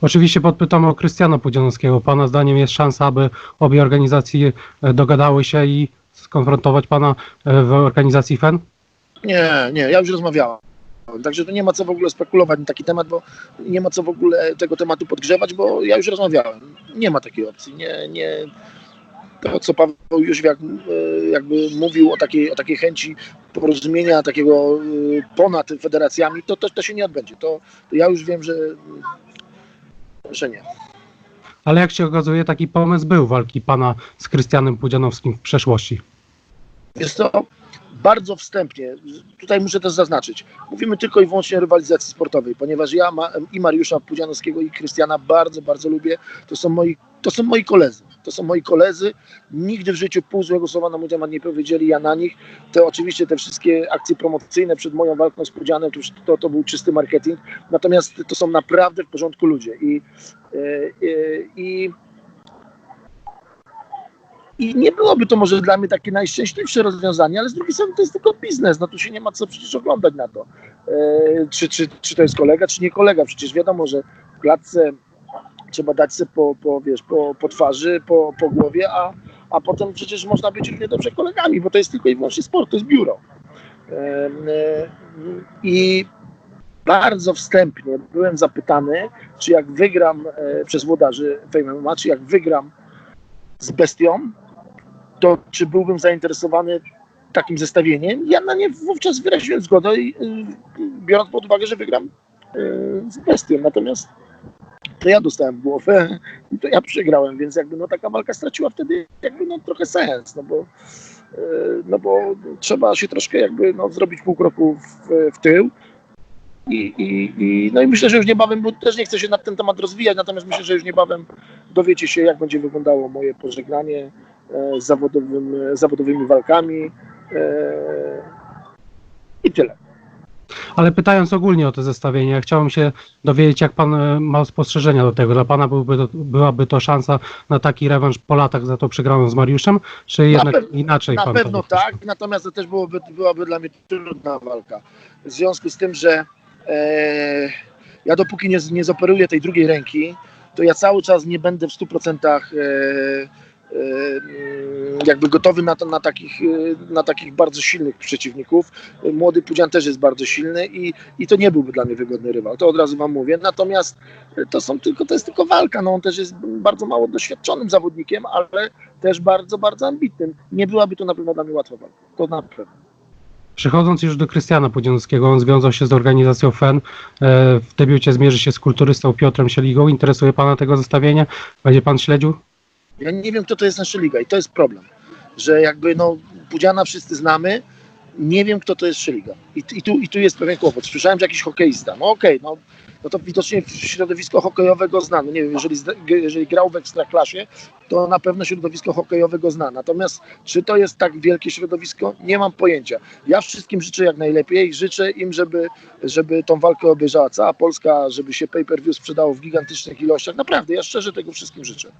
Oczywiście podpytamy o Krystiana Pudzianowskiego. Pana zdaniem jest szansa, aby obie organizacje e, dogadały się i skonfrontować pana e, w organizacji FEN? Nie, nie, ja już rozmawiałem. Także to nie ma co w ogóle spekulować na taki temat, bo nie ma co w ogóle tego tematu podgrzewać, bo ja już rozmawiałem. Nie ma takiej opcji. Nie, nie. To, co Paweł jak, e, jakby mówił o takiej, o takiej chęci porozumienia takiego e, ponad federacjami, to, to, to się nie odbędzie. To, to ja już wiem, że, że nie. Ale jak się okazuje, taki pomysł był walki pana z Krystianem Pudzianowskim w przeszłości. Jest to bardzo wstępnie, tutaj muszę też zaznaczyć, mówimy tylko i wyłącznie o rywalizacji sportowej, ponieważ ja ma, i Mariusza Pudzianowskiego i Krystiana bardzo, bardzo lubię. To są moi, to są moi koledzy. To są moi koledzy. Nigdy w życiu pół złego słowa na mój temat nie powiedzieli, ja na nich. To oczywiście te wszystkie akcje promocyjne przed moją walką z Pudzianem, to, to, to był czysty marketing. Natomiast to są naprawdę w porządku ludzie. I, e, e, i i nie byłoby to może dla mnie takie najszczęśliwsze rozwiązanie, ale z drugiej strony to jest tylko biznes, no tu się nie ma co przecież oglądać na to. E, czy, czy, czy to jest kolega, czy nie kolega, przecież wiadomo, że w klatce trzeba dać sobie po, po, wiesz, po, po twarzy, po, po głowie, a, a potem przecież można być równie dobrze kolegami, bo to jest tylko i wyłącznie sport, to jest biuro. E, I bardzo wstępnie byłem zapytany, czy jak wygram e, przez włodarzy Fame MMA, czy jak wygram z bestią, to czy byłbym zainteresowany takim zestawieniem? Ja na nie wówczas wyraziłem zgodę, y, biorąc pod uwagę, że wygram y, z bestią. Natomiast to ja dostałem głowę i to ja przegrałem, więc jakby no taka walka straciła wtedy jakby no trochę sens, no bo, y, no bo trzeba się troszkę jakby no, zrobić pół kroku w, w tył. I, i, i, no i myślę, że już niebawem, bo też nie chcę się na ten temat rozwijać, natomiast myślę, że już niebawem dowiecie się, jak będzie wyglądało moje pożegnanie e, z zawodowym, zawodowymi walkami. E, I tyle. Ale pytając ogólnie o to zestawienie, chciałem się dowiedzieć, jak pan e, ma spostrzeżenia do tego. Dla pana byłby to, byłaby to szansa na taki rewanż po latach za to przegraną z Mariuszem, czy jednak pew- inaczej Na pan pewno to tak, natomiast to też byłoby, byłaby dla mnie trudna walka. W związku z tym, że e, ja dopóki nie, nie zoperuję tej drugiej ręki, to ja cały czas nie będę w 100% e, e, jakby gotowy na, na, takich, e, na takich bardzo silnych przeciwników. Młody Pudzian też jest bardzo silny i, i to nie byłby dla mnie wygodny rywal, to od razu wam mówię. Natomiast to są tylko, to jest tylko walka, no on też jest bardzo mało doświadczonym zawodnikiem, ale też bardzo, bardzo ambitnym. Nie byłaby to na pewno dla mnie łatwa walka, to na pewno. Przechodząc już do Krystiana Pudzianowskiego, on związał się z organizacją FEN. E, W debiucie zmierzy się z kulturystą Piotrem Sieligą. Interesuje pana tego zestawienia? Będzie pan śledził? Ja nie wiem, kto to jest nasza liga i to jest problem, że jakby no Pudziana wszyscy znamy, nie wiem, kto to jest Szyliga. I, i, tu, I tu jest pewien kłopot. Słyszałem, że jakiś hokeista. No okej, no, no to widocznie środowisko hokejowego go zna. No nie wiem, jeżeli, jeżeli grał w Ekstraklasie, to na pewno środowisko hokejowe go zna. Natomiast czy to jest tak wielkie środowisko? Nie mam pojęcia. Ja wszystkim życzę jak najlepiej. Życzę im, żeby, żeby tą walkę obejrzała cała Polska, żeby się pay-per-view sprzedało w gigantycznych ilościach. Naprawdę, ja szczerze tego wszystkim życzę.